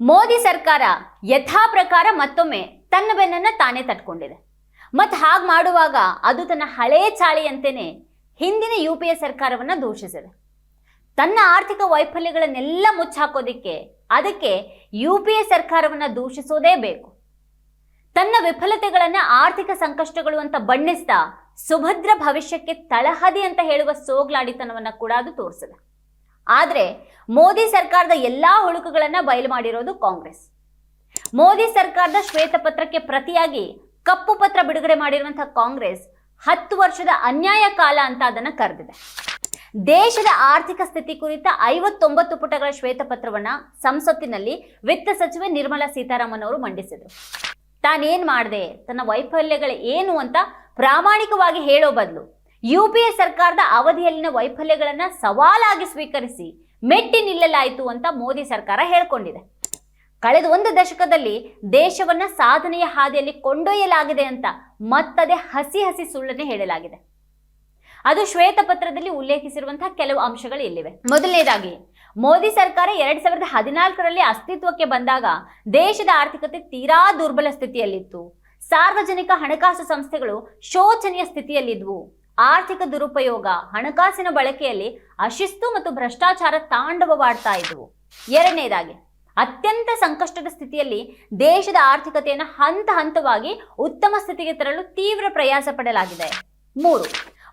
ಮೋದಿ ಸರ್ಕಾರ ಯಥಾ ಪ್ರಕಾರ ಮತ್ತೊಮ್ಮೆ ತನ್ನ ಬೆನ್ನನ್ನ ತಾನೇ ತಟ್ಕೊಂಡಿದೆ. ಮತ್ತು ಹಾಗೆ ಮಾಡುವಾಗ ಅದು ತನ್ನ ಹಳೇ ಚಾಳಿಯಂತೆಯೇ ಹಿಂದಿನ ಯು ಪಿ ಎ ಸರ್ಕಾರವನ್ನ ದೂಷಿಸಿದೆ. ತನ್ನ ಆರ್ಥಿಕ ವೈಫಲ್ಯಗಳನ್ನೆಲ್ಲ ಮುಚ್ಚಾಕೋದಿಕ್ಕೆ ಅದಕ್ಕೆ ಯು ಪಿ ಎ ಸರ್ಕಾರವನ್ನ ದೂಷಿಸೋದೇ ಬೇಕು. ತನ್ನ ವಿಫಲತೆಗಳನ್ನ ಆರ್ಥಿಕ ಸಂಕಷ್ಟಗಳು ಅಂತ ಬಣ್ಣಿಸ್ತಾ ಸುಭದ್ರ ಭವಿಷ್ಯಕ್ಕೆ ತಳಹದಿ ಅಂತ ಹೇಳುವ ಸೋಗ್ಲಾಡಿತನವನ್ನ ಕೂಡ ಅದು ತೋರಿಸಿದೆ. ಆದ್ರೆ ಮೋದಿ ಸರ್ಕಾರದ ಎಲ್ಲಾ ಹುಳುಕುಗಳನ್ನು ಬಯಲು ಮಾಡಿರೋದು ಕಾಂಗ್ರೆಸ್. ಮೋದಿ ಸರ್ಕಾರದ ಶ್ವೇತಪತ್ರಕ್ಕೆ ಪ್ರತಿಯಾಗಿ ಕಪ್ಪು ಪತ್ರ ಬಿಡುಗಡೆ ಮಾಡಿರುವಂತಹ ಕಾಂಗ್ರೆಸ್ ಹತ್ತು ವರ್ಷದ ಅನ್ಯಾಯ ಕಾಲ ಅಂತ ಅದನ್ನ ಕರೆದಿದೆ. ದೇಶದ ಆರ್ಥಿಕ ಸ್ಥಿತಿ ಕುರಿತ ಐವತ್ತೊಂಬತ್ತು ಪುಟಗಳ ಶ್ವೇತಪತ್ರವನ್ನ ಸಂಸತ್ತಿನಲ್ಲಿ ವಿತ್ತ ಸಚಿವೆ ನಿರ್ಮಲಾ ಸೀತಾರಾಮನ್ ಅವರು ಮಂಡಿಸಿದರು. ತಾನೇನು ಮಾಡಿದೆ? ತನ್ನ ವೈಫಲ್ಯಗಳು ಏನು ಅಂತ ಪ್ರಾಮಾಣಿಕವಾಗಿ ಹೇಳೋ ಬದಲು ಯು ಪಿ ಎ ಸರ್ಕಾರದ ಅವಧಿಯಲ್ಲಿನ ವೈಫಲ್ಯಗಳನ್ನ ಸವಾಲಾಗಿ ಸ್ವೀಕರಿಸಿ ಮೆಟ್ಟಿ ನಿಲ್ಲಲಾಯಿತು ಅಂತ ಮೋದಿ ಸರ್ಕಾರ ಹೇಳ್ಕೊಂಡಿದೆ. ಕಳೆದ ಒಂದು ದಶಕದಲ್ಲಿ ದೇಶವನ್ನ ಸಾಧನೆಯ ಹಾದಿಯಲ್ಲಿ ಕೊಂಡೊಯ್ಯಲಾಗಿದೆ ಅಂತ ಮತ್ತದೇ ಹಸಿ ಹಸಿ ಸುಳ್ಳನ್ನೇ ಹೇಳಲಾಗಿದೆ. ಅದು ಶ್ವೇತಪತ್ರದಲ್ಲಿ ಉಲ್ಲೇಖಿಸಿರುವಂತಹ ಕೆಲವು ಅಂಶಗಳು ಇಲ್ಲಿವೆ. ಮೊದಲನೇದಾಗಿ, ಮೋದಿ ಸರ್ಕಾರ ಎರಡ್ ಸಾವಿರದ ಹದಿನಾಲ್ಕರಲ್ಲಿ ಅಸ್ತಿತ್ವಕ್ಕೆ ಬಂದಾಗ ದೇಶದ ಆರ್ಥಿಕತೆ ತೀರಾ ದುರ್ಬಲ ಸ್ಥಿತಿಯಲ್ಲಿತ್ತು. ಸಾರ್ವಜನಿಕ ಹಣಕಾಸು ಸಂಸ್ಥೆಗಳು ಶೋಚನೀಯ ಸ್ಥಿತಿಯಲ್ಲಿದ್ವು. ಆರ್ಥಿಕ ದುರುಪಯೋಗ, ಹಣಕಾಸಿನ ಬಳಕೆಯಲ್ಲಿ ಅಶಿಸ್ತು ಮತ್ತು ಭ್ರಷ್ಟಾಚಾರ ತಾಂಡವವಾಡ್ತಾ ಇದ್ವು. ಎರಡನೇದಾಗಿ, ಅತ್ಯಂತ ಸಂಕಷ್ಟದ ಸ್ಥಿತಿಯಲ್ಲಿ ದೇಶದ ಆರ್ಥಿಕತೆಯನ್ನು ಹಂತ ಹಂತವಾಗಿ ಉತ್ತಮ ಸ್ಥಿತಿಗೆ ತರಲು ತೀವ್ರ ಪ್ರಯಾಸ ಪಡಲಾಗಿದೆ. ಮೂರು,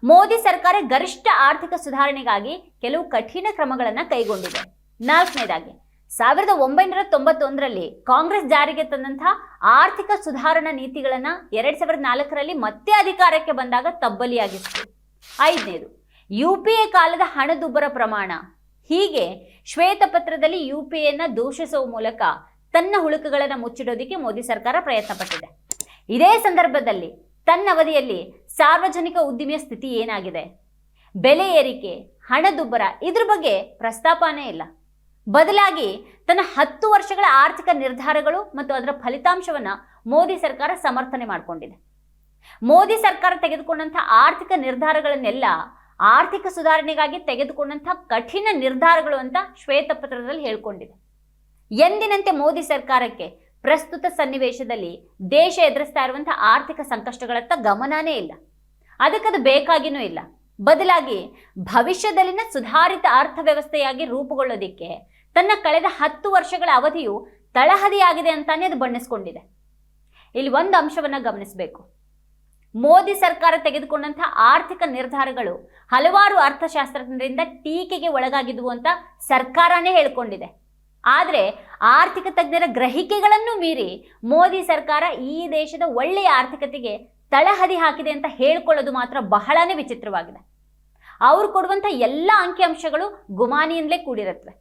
ಮೋದಿ ಸರ್ಕಾರ ಗರಿಷ್ಠ ಆರ್ಥಿಕ ಸುಧಾರಣೆಗಾಗಿ ಕೆಲವು ಕಠಿಣ ಕ್ರಮಗಳನ್ನು ಕೈಗೊಂಡಿದೆ. ನಾಲ್ಕನೇದಾಗಿ ಸಾವಿರದ ಒಂಬೈನೂರ ತೊಂಬತ್ತೊಂದರಲ್ಲಿ ಕಾಂಗ್ರೆಸ್ ಜಾರಿಗೆ ತಂದಂತಹ ಆರ್ಥಿಕ ಸುಧಾರಣಾ ನೀತಿಗಳನ್ನ ಎರಡ್ ಸಾವಿರದ ನಾಲ್ಕರಲ್ಲಿ ಮತ್ತೆ ಅಧಿಕಾರಕ್ಕೆ ಬಂದಾಗ ತಬ್ಬಲಿಯಾಗಿತ್ತು. ಐದನೇದು, ಯು ಪಿ ಎ ಕಾಲದ ಹಣದುಬ್ಬರ ಪ್ರಮಾಣ. ಹೀಗೆ ಶ್ವೇತಪತ್ರದಲ್ಲಿ ಯು ಪಿ ಎನ್ನ ದೂಷಿಸುವ ಮೂಲಕ ತನ್ನ ಹುಳುಕುಗಳನ್ನು ಮುಚ್ಚಿಡೋದಕ್ಕೆ ಮೋದಿ ಸರ್ಕಾರ ಪ್ರಯತ್ನ ಪಟ್ಟಿದೆ ಇದೇ ಸಂದರ್ಭದಲ್ಲಿ ತನ್ನ ಅವಧಿಯಲ್ಲಿ ಸಾರ್ವಜನಿಕ ಉದ್ದಿಮೆಯ ಸ್ಥಿತಿ ಏನಾಗಿದೆ? ಬೆಲೆ ಏರಿಕೆ, ಹಣದುಬ್ಬರ ಇದ್ರ ಬಗ್ಗೆ ಪ್ರಸ್ತಾಪನೇ ಇಲ್ಲ. ಬದಲಾಗಿ ತನ್ನ ಹತ್ತು ವರ್ಷಗಳ ಆರ್ಥಿಕ ನಿರ್ಧಾರಗಳು ಮತ್ತು ಅದರ ಫಲಿತಾಂಶವನ್ನ ಮೋದಿ ಸರ್ಕಾರ ಸಮರ್ಥನೆ ಮಾಡಿಕೊಂಡಿದೆ. ಮೋದಿ ಸರ್ಕಾರ ತೆಗೆದುಕೊಂಡಂಥ ಆರ್ಥಿಕ ನಿರ್ಧಾರಗಳನ್ನೆಲ್ಲ ಆರ್ಥಿಕ ಸುಧಾರಣೆಗಾಗಿ ತೆಗೆದುಕೊಂಡಂಥ ಕಠಿಣ ನಿರ್ಧಾರಗಳು ಅಂತ ಶ್ವೇತಪತ್ರದಲ್ಲಿ ಹೇಳ್ಕೊಂಡಿದೆ. ಎಂದಿನಂತೆ ಮೋದಿ ಸರ್ಕಾರಕ್ಕೆ ಪ್ರಸ್ತುತ ಸನ್ನಿವೇಶದಲ್ಲಿ ದೇಶ ಎದುರಿಸ್ತಾ ಇರುವಂಥ ಆರ್ಥಿಕ ಸಂಕಷ್ಟಗಳತ್ತ ಗಮನನೇ ಇಲ್ಲ. ಅದಕ್ಕದು ಬೇಕಾಗಿನೂ ಇಲ್ಲ. ಬದಲಾಗಿ ಭವಿಷ್ಯದಲ್ಲಿನ ಸುಧಾರಿತ ಅರ್ಥವ್ಯವಸ್ಥೆಯಾಗಿ ರೂಪುಗೊಳ್ಳೋದಿಕ್ಕೆ ತನ್ನ ಕಳೆದ ಹತ್ತು ವರ್ಷಗಳ ಅವಧಿಯು ತಳಹದಿಯಾಗಿದೆ ಅಂತಾನೆ ಅದು ಬಣ್ಣಿಸ್ಕೊಂಡಿದೆ. ಇಲ್ಲಿ ಒಂದು ಅಂಶವನ್ನು ಗಮನಿಸಬೇಕು. ಮೋದಿ ಸರ್ಕಾರ ತೆಗೆದುಕೊಂಡಂತಹ ಆರ್ಥಿಕ ನಿರ್ಧಾರಗಳು ಹಲವಾರು ಅರ್ಥಶಾಸ್ತ್ರಜ್ಞರಿಂದ ಟೀಕೆಗೆ ಒಳಗಾಗಿದ್ವು ಅಂತ ಸರ್ಕಾರನೇ ಹೇಳ್ಕೊಂಡಿದೆ. ಆದರೆ ಆರ್ಥಿಕ ತಜ್ಞರ ಗ್ರಹಿಕೆಗಳನ್ನು ಮೀರಿ ಮೋದಿ ಸರ್ಕಾರ ಈ ದೇಶದ ಒಳ್ಳೆಯ ಆರ್ಥಿಕತೆಗೆ ತಳಹದಿ ಹಾಕಿದೆ ಅಂತ ಹೇಳ್ಕೊಳ್ಳೋದು ಮಾತ್ರ ಬಹಳನೇ ವಿಚಿತ್ರವಾಗಿದೆ. ಅವ್ರು ಕೊಡುವಂಥ ಎಲ್ಲ ಅಂಕಿಅಂಶಗಳು ಗುಮಾನಿಯಿಂದಲೇ ಕೂಡಿರುತ್ತವೆ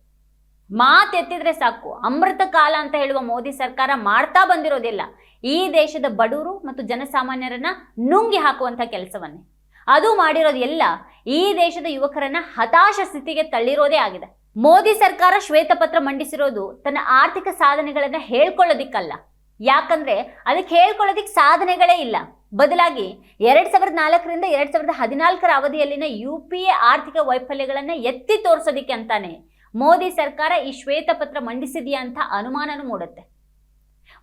ಮಾತೆತ್ತಿದ್ರೆ ಸಾಕು, ಅಮೃತ ಕಾಲ ಅಂತ ಹೇಳುವ ಮೋದಿ ಸರ್ಕಾರ ಮಾಡ್ತಾ ಬಂದಿರೋದಿಲ್ಲ. ಈ ದೇಶದ ಬಡವರು ಮತ್ತು ಜನಸಾಮಾನ್ಯರನ್ನ ನುಂಗಿ ಹಾಕುವಂಥ ಕೆಲಸವನ್ನೇ. ಅದು ಮಾಡಿರೋದು ಎಲ್ಲ ಈ ದೇಶದ ಯುವಕರನ್ನ ಹತಾಶ ಸ್ಥಿತಿಗೆ ತಳ್ಳಿರೋದೇ ಆಗಿದೆ. ಮೋದಿ ಸರ್ಕಾರ ಶ್ವೇತಪತ್ರ ಮಂಡಿಸಿರೋದು ತನ್ನ ಆರ್ಥಿಕ ಸಾಧನೆಗಳನ್ನ ಹೇಳ್ಕೊಳ್ಳೋದಿಕ್ಕಲ್ಲ. ಯಾಕಂದ್ರೆ ಅದಕ್ಕೆ ಹೇಳ್ಕೊಳ್ಳೋದಿಕ್ ಸಾಧನೆಗಳೇ ಇಲ್ಲ. ಬದಲಾಗಿ ಎರಡ್ ಸಾವಿರದ ನಾಲ್ಕರಿಂದ ಎರಡ್ ಸಾವಿರದ ಹದಿನಾಲ್ಕರ ಅವಧಿಯಲ್ಲಿನ ಯು ಪಿ ಎ ಆರ್ಥಿಕ ವೈಫಲ್ಯಗಳನ್ನ ಎತ್ತಿ ತೋರಿಸೋದಿಕ್ಕೆ ಅಂತಾನೆ ಮೋದಿ ಸರ್ಕಾರ ಈ ಶ್ವೇತಪತ್ರ ಮಂಡಿಸಿದೆಯಾ ಅಂತ ಅನುಮಾನನೂ ಮೂಡುತ್ತೆ.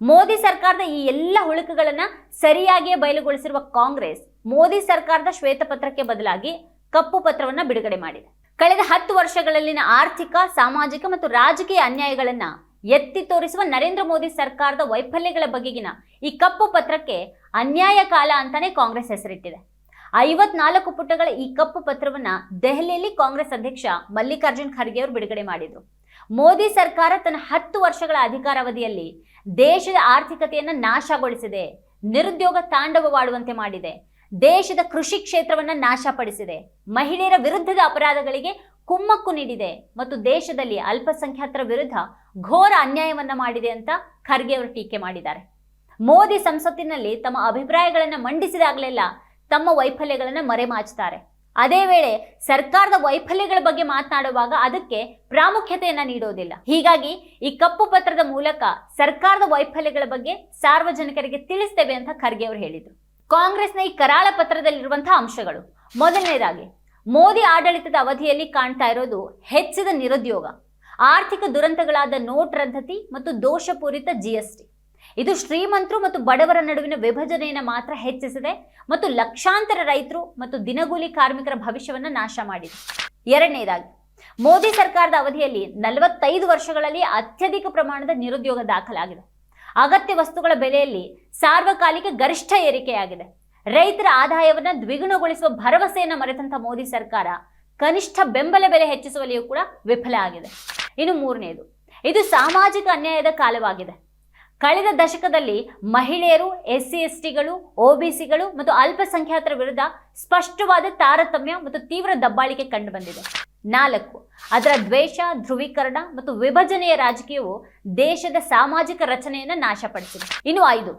ಮೋದಿ ಸರ್ಕಾರದ ಈ ಎಲ್ಲ ಹುಳುಕುಗಳನ್ನ ಸರಿಯಾಗಿಯೇ ಬಯಲುಗೊಳಿಸಿರುವ ಕಾಂಗ್ರೆಸ್ ಮೋದಿ ಸರ್ಕಾರದ ಶ್ವೇತಪತ್ರಕ್ಕೆ ಬದಲಾಗಿ ಕಪ್ಪು ಪತ್ರವನ್ನ ಬಿಡುಗಡೆ ಮಾಡಿದೆ. ಕಳೆದ ಹತ್ತು ವರ್ಷಗಳಲ್ಲಿನ ಆರ್ಥಿಕ, ಸಾಮಾಜಿಕ ಮತ್ತು ರಾಜಕೀಯ ಅನ್ಯಾಯಗಳನ್ನ ಎತ್ತಿ ತೋರಿಸುವ ನರೇಂದ್ರ ಮೋದಿ ಸರ್ಕಾರದ ವೈಫಲ್ಯಗಳ ಬಗೆಗಿನ ಈ ಕಪ್ಪು ಪತ್ರಕ್ಕೆ ಅನ್ಯಾಯ ಕಾಲ ಅಂತಾನೆ ಕಾಂಗ್ರೆಸ್ ಹೆಸರಿಟ್ಟಿದೆ. ಐವತ್ನಾಲ್ಕು ಪುಟಗಳ ಈ ಕಪ್ಪು ಪತ್ರವನ್ನ ದೆಹಲಿಯಲ್ಲಿ ಕಾಂಗ್ರೆಸ್ ಅಧ್ಯಕ್ಷ ಮಲ್ಲಿಕಾರ್ಜುನ್ ಖರ್ಗೆ ಅವರು ಬಿಡುಗಡೆ ಮಾಡಿದ್ರು. ಮೋದಿ ಸರ್ಕಾರ ತನ್ನ ಹತ್ತು ವರ್ಷಗಳ ಅಧಿಕಾರಾವಧಿಯಲ್ಲಿ ದೇಶದ ಆರ್ಥಿಕತೆಯನ್ನ ನಾಶಗೊಳಿಸಿದೆ, ನಿರುದ್ಯೋಗ ತಾಂಡವವಾಡುವಂತೆ ಮಾಡಿದೆ. ದೇಶದ ಕೃಷಿ ಕ್ಷೇತ್ರವನ್ನ ನಾಶಪಡಿಸಿದೆ. ಮಹಿಳೆಯರ ವಿರುದ್ಧದ ಅಪರಾಧಗಳಿಗೆ ಕುಮ್ಮಕ್ಕು ನೀಡಿದೆ. ಮತ್ತು ದೇಶದಲ್ಲಿ ಅಲ್ಪಸಂಖ್ಯಾತರ ವಿರುದ್ಧ ಘೋರ ಅನ್ಯಾಯವನ್ನ ಮಾಡಿದೆ ಅಂತ ಖರ್ಗೆ ಅವರು ಟೀಕೆ ಮಾಡಿದ್ದಾರೆ. ಮೋದಿ ಸಂಸತ್ತಿನಲ್ಲಿ ತಮ್ಮ ಅಭಿಪ್ರಾಯಗಳನ್ನ ಮಂಡಿಸಿದಾಗಲೆಲ್ಲ ತಮ್ಮ ವೈಫಲ್ಯಗಳನ್ನ ಮರೆಮಾಚ್ತಾರೆ ಅದೇ ವೇಳೆ ಸರ್ಕಾರದ ವೈಫಲ್ಯಗಳ ಬಗ್ಗೆ ಮಾತನಾಡುವಾಗ ಅದಕ್ಕೆ ಪ್ರಾಮುಖ್ಯತೆಯನ್ನ ನೀಡೋದಿಲ್ಲ. ಹೀಗಾಗಿ ಈ ಕಪ್ಪು ಪತ್ರದ ಮೂಲಕ ಸರ್ಕಾರದ ವೈಫಲ್ಯಗಳ ಬಗ್ಗೆ ಸಾರ್ವಜನಿಕರಿಗೆ ತಿಳಿಸ್ತೇವೆ ಅಂತ ಖರ್ಗೆ ಅವರು ಹೇಳಿದರು. ಕಾಂಗ್ರೆಸ್ನ ಈ ಕರಾಳ ಪತ್ರದಲ್ಲಿರುವಂತಹ ಅಂಶಗಳು. ಮೊದಲನೇದಾಗಿ, ಮೋದಿ ಆಡಳಿತದ ಅವಧಿಯಲ್ಲಿ ಕಾಣ್ತಾ ಇರೋದು ಹೆಚ್ಚಿದ ನಿರುದ್ಯೋಗ, ಆರ್ಥಿಕ ದುರಂತಗಳಾದ ನೋಟ್ ರದ್ದತಿ ಮತ್ತು ದೋಷಪೂರಿತ ಜಿಎಸ್ಟಿ ಇದು ಶ್ರೀಮಂತರು ಮತ್ತು ಬಡವರ ನಡುವಿನ ವಿಭಜನೆಯನ್ನು ಮಾತ್ರ ಹೆಚ್ಚಿಸಿದೆ ಮತ್ತು ಲಕ್ಷಾಂತರ ರೈತರು ಮತ್ತು ದಿನಗೂಲಿ ಕಾರ್ಮಿಕರ ಭವಿಷ್ಯವನ್ನ ನಾಶ ಮಾಡಿದೆ. ಎರಡನೇದಾಗಿ, ಮೋದಿ ಸರ್ಕಾರದ ಅವಧಿಯಲ್ಲಿ ನಲವತ್ತೈದು ವರ್ಷಗಳಲ್ಲಿ ಅತ್ಯಧಿಕ ಪ್ರಮಾಣದ ನಿರುದ್ಯೋಗ ದಾಖಲಾಗಿದೆ. ಅಗತ್ಯ ವಸ್ತುಗಳ ಬೆಲೆಯಲ್ಲಿ ಸಾರ್ವಕಾಲಿಕ ಗರಿಷ್ಠ ಏರಿಕೆಯಾಗಿದೆ. ರೈತರ ಆದಾಯವನ್ನು ದ್ವಿಗುಣಗೊಳಿಸುವ ಭರವಸೆಯನ್ನ ಮರೆತಂತ ಮೋದಿ ಸರ್ಕಾರ ಕನಿಷ್ಠ ಬೆಂಬಲ ಬೆಲೆ ಹೆಚ್ಚಿಸುವಲ್ಲಿಯೂ ಕೂಡ ವಿಫಲ ಆಗಿದೆ. ಇನ್ನು ಮೂರನೆಯದು ಇದು ಸಾಮಾಜಿಕ ಅನ್ಯಾಯದ ಕಾಲವಾಗಿದೆ. ಕಳೆದ ದಶಕದಲ್ಲಿ ಮಹಿಳೆಯರು ಎಸ್ ಸಿ ಎಸ್ ಟಿಗಳು ಒಬಿಸಿಗಳು ಮತ್ತು ಅಲ್ಪಸಂಖ್ಯಾತರ ವಿರುದ್ಧ ಸ್ಪಷ್ಟವಾದ ತಾರತಮ್ಯ ಮತ್ತು ತೀವ್ರ ದಬ್ಬಾಳಿಕೆ ಕಂಡುಬಂದಿದೆ ನಾಲ್ಕು. ಅದರ ದ್ವೇಷ, ಧ್ರುವೀಕರಣ ಮತ್ತು ವಿಭಜನೆಯ ರಾಜಕೀಯವು ದೇಶದ ಸಾಮಾಜಿಕ ರಚನೆಯನ್ನು ನಾಶಪಡಿಸಿದೆ. ಇನ್ನು ಐದು.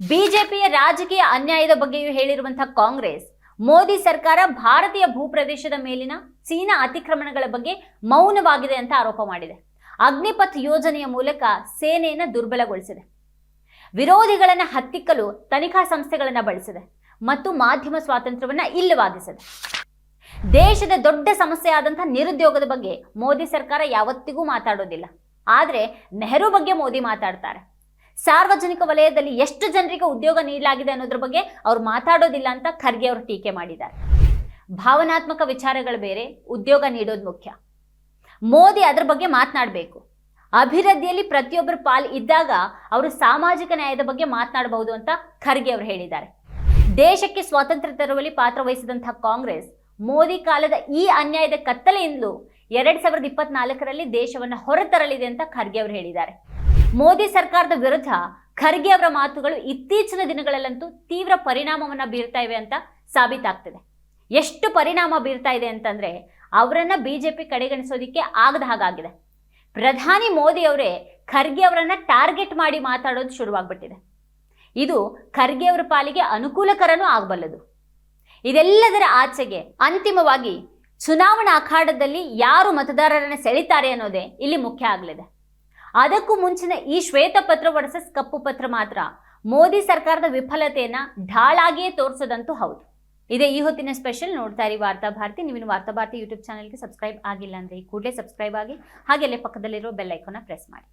ಬಿಜೆಪಿಯ ರಾಜಕೀಯ ಅನ್ಯಾಯದ ಬಗ್ಗೆಯೂ ಹೇಳಿರುವಂತಹ ಕಾಂಗ್ರೆಸ್, ಮೋದಿ ಸರ್ಕಾರ ಭಾರತೀಯ ಭೂಪ್ರದೇಶದ ಮೇಲಿನ ಚೀನಾ ಅತಿಕ್ರಮಣಗಳ ಬಗ್ಗೆ ಮೌನವಾಗಿದೆ ಅಂತ ಆರೋಪ ಮಾಡಿದೆ. ಅಗ್ನಿಪಥ್ ಯೋಜನೆಯ ಮೂಲಕ ಸೇನೆಯನ್ನು ದುರ್ಬಲಗೊಳಿಸಿದೆ. ವಿರೋಧಿಗಳನ್ನು ಹತ್ತಿಕ್ಕಲು ತನಿಖಾ ಸಂಸ್ಥೆಗಳನ್ನು ಬಳಸಿದೆ ಮತ್ತು ಮಾಧ್ಯಮ ಸ್ವಾತಂತ್ರ್ಯವನ್ನ ಇಲ್ಲವಾಗಿಸಿದೆ. ದೇಶದ ದೊಡ್ಡ ಸಮಸ್ಯೆ ಆದಂತಹ ನಿರುದ್ಯೋಗದ ಬಗ್ಗೆ ಮೋದಿ ಸರ್ಕಾರ ಯಾವತ್ತಿಗೂ ಮಾತಾಡೋದಿಲ್ಲ. ಆದರೆ ನೆಹರು ಬಗ್ಗೆ ಮೋದಿ ಮಾತಾಡ್ತಾರೆ. ಸಾರ್ವಜನಿಕ ವಲಯದಲ್ಲಿ ಎಷ್ಟು ಜನರಿಗೆ ಉದ್ಯೋಗ ನೀಡಲಾಗಿದೆ ಅನ್ನೋದ್ರ ಬಗ್ಗೆ ಅವ್ರು ಮಾತಾಡೋದಿಲ್ಲ ಅಂತ ಖರ್ಗೆ ಅವರು ಟೀಕೆ ಮಾಡಿದ್ದಾರೆ. ಭಾವನಾತ್ಮಕ ವಿಚಾರಗಳು ಬೇರೆ, ಉದ್ಯೋಗ ನೀಡೋದು ಮುಖ್ಯ. ಮೋದಿ ಅದ್ರ ಬಗ್ಗೆ ಮಾತನಾಡಬೇಕು. ಅಭಿವೃದ್ಧಿಯಲ್ಲಿ ಪ್ರತಿಯೊಬ್ಬರ ಪಾಲ್ ಇದ್ದಾಗ ಅವರು ಸಾಮಾಜಿಕ ನ್ಯಾಯದ ಬಗ್ಗೆ ಮಾತನಾಡಬಹುದು ಅಂತ ಖರ್ಗೆ ಅವರು ಹೇಳಿದ್ದಾರೆ. ದೇಶಕ್ಕೆ ಸ್ವಾತಂತ್ರ್ಯ ತರುವಲ್ಲಿ ಪಾತ್ರ ವಹಿಸಿದಂತಹ ಕಾಂಗ್ರೆಸ್ ಮೋದಿ ಕಾಲದ ಈ ಅನ್ಯಾಯದ ಕತ್ತಲೆಯಿಂದಲೂ ಎರಡ್ ಸಾವಿರದ ಇಪ್ಪತ್ನಾಲ್ಕರಲ್ಲಿ ದೇಶವನ್ನು ಹೊರತರಲಿದೆ ಅಂತ ಖರ್ಗೆ ಅವರು ಹೇಳಿದ್ದಾರೆ. ಮೋದಿ ಸರ್ಕಾರದ ವಿರುದ್ಧ ಖರ್ಗೆ ಅವರ ಮಾತುಗಳು ಇತ್ತೀಚಿನ ದಿನಗಳಲ್ಲಂತೂ ತೀವ್ರ ಪರಿಣಾಮವನ್ನು ಬೀರ್ತಾ ಇವೆ ಅಂತ ಸಾಬೀತಾಗ್ತಿದೆ. ಎಷ್ಟು ಪರಿಣಾಮ ಬೀರ್ತಾ ಇದೆ ಅಂತಂದ್ರೆ ಅವರನ್ನ ಬಿಜೆಪಿ ಕಡೆಗಣಿಸೋದಿಕ್ಕೆ ಆಗದ ಹಾಗಾಗಿದೆ. ಪ್ರಧಾನಿ ಮೋದಿ ಅವರೇ ಖರ್ಗೆ ಅವರನ್ನ ಟಾರ್ಗೆಟ್ ಮಾಡಿ ಮಾತಾಡೋದು ಶುರುವಾಗ್ಬಿಟ್ಟಿದೆ. ಇದು ಖರ್ಗೆ ಅವರ ಪಾಲಿಗೆ ಅನುಕೂಲಕರನೂ ಆಗಬಲ್ಲದು. ಇದೆಲ್ಲದರ ಆಚೆಗೆ ಅಂತಿಮವಾಗಿ ಚುನಾವಣಾ ಅಖಾಡದಲ್ಲಿ ಯಾರು ಮತದಾರರನ್ನು ಸೆಳಿತಾರೆ ಅನ್ನೋದೇ ಇಲ್ಲಿ ಮುಖ್ಯ ಆಗಲಿದೆ. ಅದಕ್ಕೂ ಮುಂಚಿನ ಈ ಶ್ವೇತಪತ್ರ ವರ್ಸಸ್ ಕಪ್ಪು ಪತ್ರ ಮಾತ್ರ ಮೋದಿ ಸರ್ಕಾರದ ವಿಫಲತೆಯನ್ನ ಢಾಳಾಗಿಯೇ ತೋರಿಸೋದಂತೂ ಹೌದು. ಇದೇ ಈ ಹೊತ್ತಿನ ಸ್ಪೆಷಲ್ ನೋಡ್ತಾ ಇರಿ ವಾರ್ತಾ ಭಾರತಿ. ನೀವಿನ ವಾರ್ತಾ ಭಾರತಿ ಯೂಟ್ಯೂಬ್ ಚಾನಲ್ಗೆ ಸಬ್ಸ್ಕ್ರೈಬ್ ಆಗಿಲ್ಲ ಅಂದ್ರೆ ಈ ಕೂಡಲೇ ಸಬ್ಸ್ಕ್ರೈಬ್ ಆಗಿ ಹಾಗೆ ಅಲ್ಲೇ ಪಕ್ಕದಲ್ಲಿರೋ ಬೆಲ್ ಐಕಾನ ಪ್ರೆಸ್ ಮಾಡಿ.